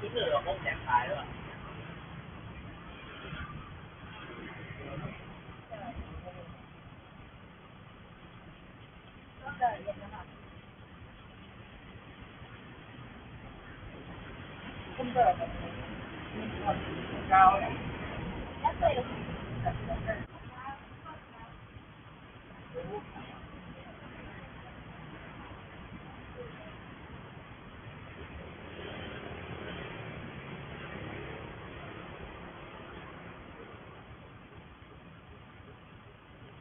ที่เหลือคงแจกขายแล้ว ข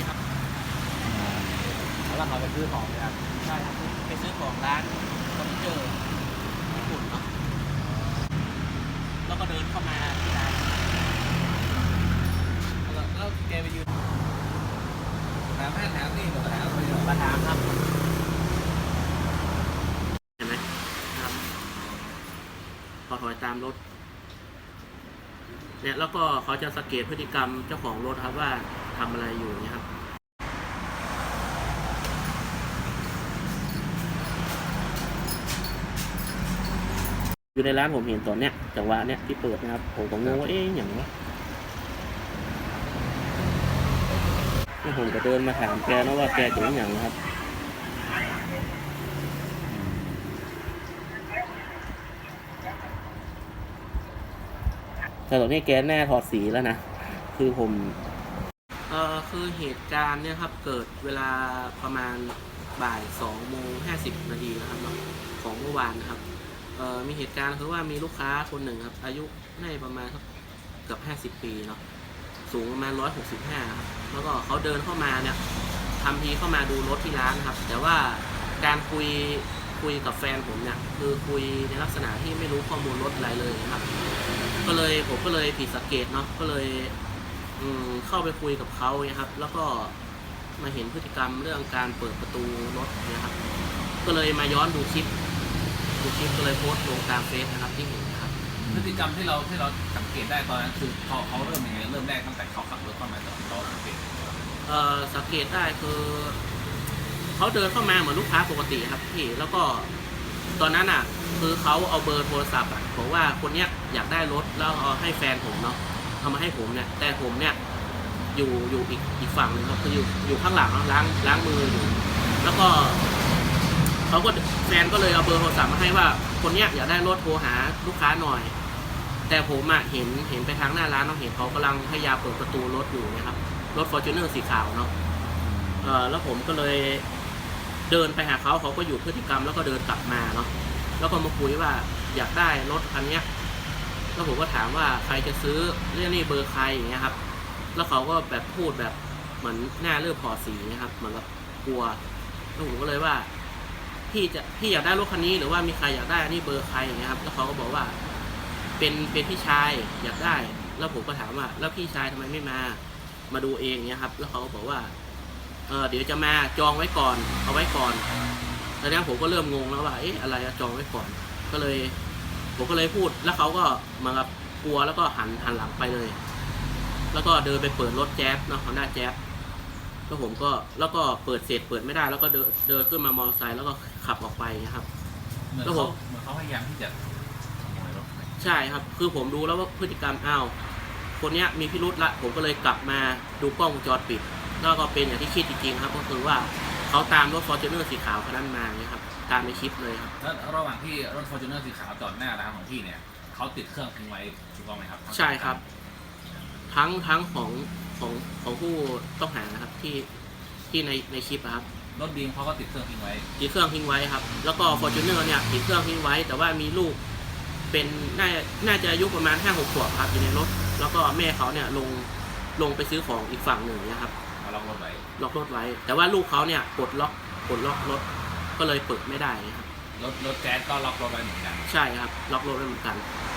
นี้ครับแล้วเราไปซื้อของเนี่ยใช่ครับไปซื้อของร้านคอมพิวเตอร์ญี่ปุ่นเนาะแล้วก็เดินเข้ามาที่ร้านแล้วแล้วแกไปยืนถามนั่นถามนี่หมดถามไปเลยมาถามครับเห็นไหมครับพอถอยตามรถเนี่ยแล้วก็เขาจะสังเกตพฤติกรรมเจ้าของรถครับว่า ทำอะไรอยู่เนี่ยครับอยู่ในร้านผมเห็นตอนเนี้ยจังหวะเนี้ยที่เปิดนะครับผมก็งงว่าเอ๊ะอย่างวะแล้วผมก็เดินมาถามแกนะว่าแกจะอย่างนะครับแต่ตอนนี้แกแน่ถอดสีแล้วนะ คือผม เอ่อคือเหตุการณ์เนี่ยครับเกิดเวลาประมาณบ่ายสองโมงห้าสิบนาทีนะครับเนาะของเมื่อวานนะครับเอ่อมีเหตุการณ์คือว่ามีลูกค้าคนหนึ่งครับ อายุน่าประมาณสักเกือบห้าสิบปีเนาะสูงประมาณร้อยหกสิบห้าครับแล้วก็เขาเดินเข้ามาเนี่ยทำทีเข้ามาดูรถที่ร้านครับ แต่ว่าการคุยคุยกับแฟนผมเนี่ยคือคุยในลักษณะที่ไม่รู้ข้อมูลรถอะไรเลยนะครับ ก็เลยผมก็เลยผิดสังเกตเนาะก็เลย เข้าไปคุยกับเขาเนี่ยครับ แล้วก็มาเห็นพฤติกรรมเรื่องการเปิดประตูรถเนี่ยครับ ก็เลยมาย้อนดูคลิป ดูคลิปก็เลยโพสต์ลงตามเฟซนะครับที่เห็นนะครับ พฤติกรรมที่เราที่เราสังเกตได้ตอนนั้นคือเขาเขาเริ่มยังไงเริ่มแรกตั้งแต่เขาขับรถเข้ามาตอนเราสังเกตเอ่อสังเกตได้คือเขาเดินเข้ามาเหมือนลูกค้าปกติครับพี่แล้วก็ตอนนั้นอะ คือเขาเอาเบอร์โทรศัพท์อะบอกว่าคนเนี้ยอยากได้รถแล้วเอาให้แฟนผมเนาะ เอามาให้ผมเนี่ย แต่ผมเนี่ยอยู่อยู่อีกอีกฝั่งหนึงครับคืออยู่อยู่ข้างหลังเนาะล้างล้างมืออยู่ แล้วก็เขาก็แฟนก็เลยเอาเบอร์โทรศัพท์มาให้ว่า คนเนี้ยอยากได้รถโทรหาลูกค้าหน่อย แต่ผมอะเห็นเห็นไปทางหน้าร้านเนาะเห็นเขากำลังพยายามเปิดประตูรถอยู่นะครับรถฟอร์จูเนอร์สีขาวเนาะเออแล้วผมก็เลยเดินไปหาเขาเขาก็อยู่พฤติกรรมแล้วก็เดินกลับมาเนาะแล้วก็มาคุยว่าอยากได้รถคันเนี้ย แล้วผมก็ถามว่าใครจะซื้อเรื่องนี้เบอร์ใครอย่างเงี้ยครับ แล้วเขาก็แบบพูดแบบเหมือนหน้าเริ่มพอสีนะครับ เหมือนกับกลัวแล้วผมก็เลยว่า พี่จะพี่อยากได้รถคันนี้หรือว่ามีใครอยากได้อันนี้เบอร์ใครอย่างเงี้ยครับ แล้วเขาก็บอกว่า เป็นเป็นพี่ชายอยากได้ แล้วผมก็ถามว่า แล้วพี่ชายทำไมไม่มา มาดูเองเนี้ยครับ แล้วเขาก็บอกว่าเออเดี๋ยวจะมาจองไว้ก่อน เอาไว้ก่อนตอนนี้ผมก็เริ่มงงแล้วว่าเอ๊ะอะไรอะจองไว้ก่อน ก็เลย ผมก็เลยพูดแล้วเขาก็เหมากับกลัวแล้วก็หันหันหลังไปเลย แล้วก็เดินไปเปิดรถแจ๊บเนาะฮอนด้าแจ๊บแล้วผมก็แล้วก็เปิดเสร็จเปิดไม่ได้ แล้วก็เดินเดินขึ้นมามอเตอร์ไซค์แล้วก็ขับออกไปครับ เหมือนแล้วผเขาม เหมือนเขาพยายามที่จะขโมยรถไปใช่ครับ คือผมดูแล้วว่าพฤติกรรมอ้าว คนเนี้ยมีพิรุษละ ผมก็เลยกลับมาดูกล้องวงจรปิด แล้วก็เป็นอย่างที่คิดจริงๆครับ ก็คือว่าเขาตามรถฟอร์จูเนอร์สีขาวคันนั้นมาเนี่ยครับ ตามในคลิปเลยครับ แล้วระหว่างที่รถฟอร์จูเนอร์สีขาวจอดหน้าร้านของพี่เนี่ยเขาติดเครื่องทิ้งไว้ถูกต้องไหมครับใช่ครับ ทั้งทั้งของของของผู้ต้องหานะครับที่ที่ในในคลิปอะครับรถดีมเขาก็ติดเครื่องทิ้งไว้ติดเครื่องทิ้งไว้ครับ แล้วก็ฟอร์จูเนอร์เนี่ยติดเครื่องทิ้งไว้ แต่ว่ามีลูกเป็นน่าน่าจะอายุประมาณห้าหกขวบครับอยู่ในรถ แล้วก็แม่เขาเนี่ยลงลงไปซื้อของอีกฝั่งหนึ่งนะครับ มาล็อกรถไว้ล็อกรถไว้ แต่ว่าลูกเขาเนี่ยปลดล็อกปลดล็อกรถ ก็เลยเปิดไม่ได้ครับ รถรถแจ๊สก็ล็อกรถไว้เหมือนกัน ใช่ครับ ล็อกรถไว้เหมือนกันอ